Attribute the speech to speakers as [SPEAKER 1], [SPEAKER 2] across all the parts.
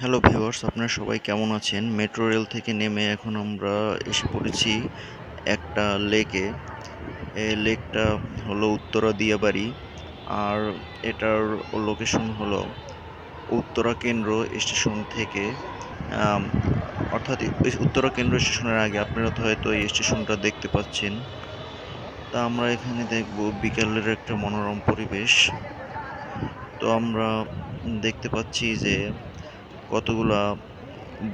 [SPEAKER 1] Hello viewers আপনারা সবাই কেমন আছেন? মেট্রো রেল থেকে নেমে এখন আমরা এসে পড়েছি একটা লেকে এই লেকটা হলো উত্তরা দিয়াবাড়ি আর এটার লোকেশন হলো উত্তরা কেন্দ্র স্টেশন থেকে অর্থাৎ উত্তরা কেন্দ্র স্টেশনের আগে আপনারা হয়তো এই স্টেশনটা দেখতে পাচ্ছেন। তা আমরা এখানে দেখব বিকালের একটা মনোরম পরিবেশ। তো আমরা দেখতে পাচ্ছি যে কতগুলা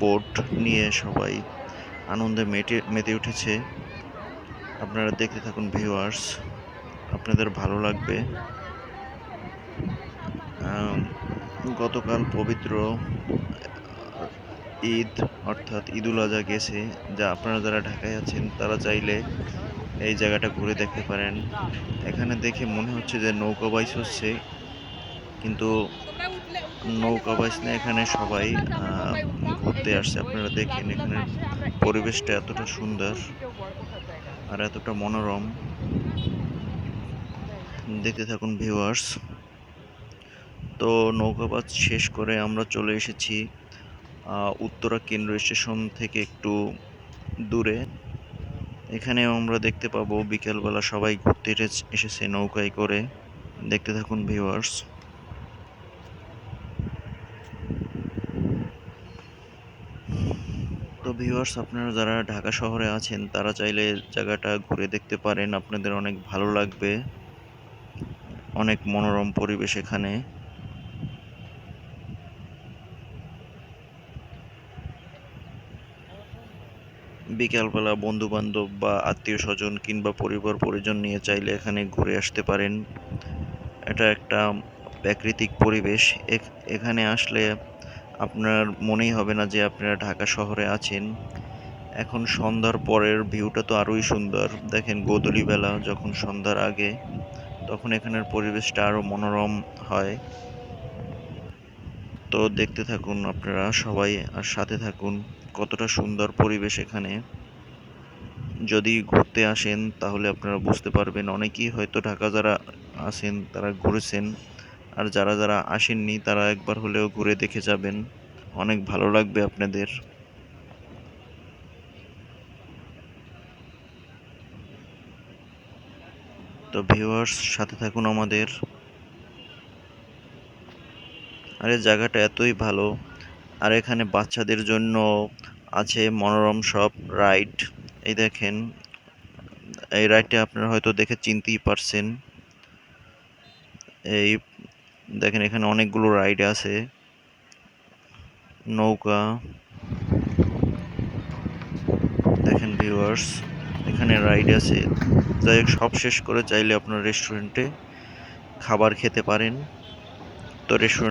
[SPEAKER 1] বোট নিয়ে সবাই আনন্দে মেটে মেতে উঠেছে। আপনারা দেখতে থাকুন ভিউয়ার্স আপনাদের ভালো লাগবে। গতকাল পবিত্র ঈদ, অর্থাৎ ঈদুল আজহা গেছে। যা আপনারা যারা ঢাকায় আছেন, তারা চাইলে এই জায়গাটা ঘুরে দেখতে পারেন। এখানে দেখে মনে হচ্ছে যে নৌকা বাইচ হচ্ছে, কিন্তু নৌকা বাইচ না এখানে সবাই ঘুরতে আসছে। আপনারা দেখেন এখানে পরিবেশটা এতটা সুন্দর আর এতটা মনোরম। দেখতে থাকুন ভিউয়ার্স তো নৌকাবাজ শেষ করে আমরা চলে এসেছি উত্তরা কেন্দ্র স্টেশন থেকে একটু দূরে। এখানে আমরা দেখতে পাবো বিকেলবেলা সবাই ঘুরতে এসেছে নৌকায় করে। দেখতে থাকুন ভিউয়ার্স ভিউয়ার্স আপনারা যারা ঢাকা শহরে আছেন, তারা চাইলে জায়গাটা ঘুরে দেখতে পারেন। আপনাদের অনেক ভালো লাগবে। অনেক মনোরম পরিবেশ এখানে। বিকালবেলা বন্ধু বান্ধব বা আত্মীয় স্বজন কিংবা পরিবার পরিজন নিয়ে চাইলে এখানে ঘুরে আসতে পারেন। এটা একটা প্রাকৃতিক পরিবেশ। এখ- এখানে আসলে আপনার মনেই হবে না যে আপনারা ঢাকা শহরে আছেন। এখন সন্ধ্যার পরের ভিউটা তো আরোই সুন্দর। দেখেন গোধূলি বেলা যখন সন্ধ্যার আগে, তখন এখানের পরিবেশটা আরও মনোরম হয়। তো দেখতে থাকুন আপনারা সবাই আর সাথে থাকুন, কতটা সুন্দর পরিবেশ এখানে। যদি ঘুরতে আসেন তাহলে আপনারা বুঝতে পারবেন, অনেকেই হয়তো ঢাকা যারা আসেন তারা ঘুরেছেন। আর যারা যারা আসেননি, তারা একবার হলেও ঘুরে দেখে যাবেন। অনেক ভালো লাগবে আপনাদের। তো ভিউয়ার্স সাথে থাকুন আমাদের। আরে, জায়গাটা এতই ভালো। আর এখানে বাচ্চাদের জন্য আছে মনোরম সব রাইড এই দেখেন, এই রাইডটা আপনারা হয়তো দেখে চিনতেই পারছেন। এই দেখেন এখানে অনেকগুলো রাইড আছে। নৌকা। দেখেন ভিউয়ার্স এখানে রাইড আছে। যাই হোক, সব শেষ করে চাইলে আপনার রেস্টুরেন্টে খাবার খেতে পারেন। তো রেস্টুরেন্ট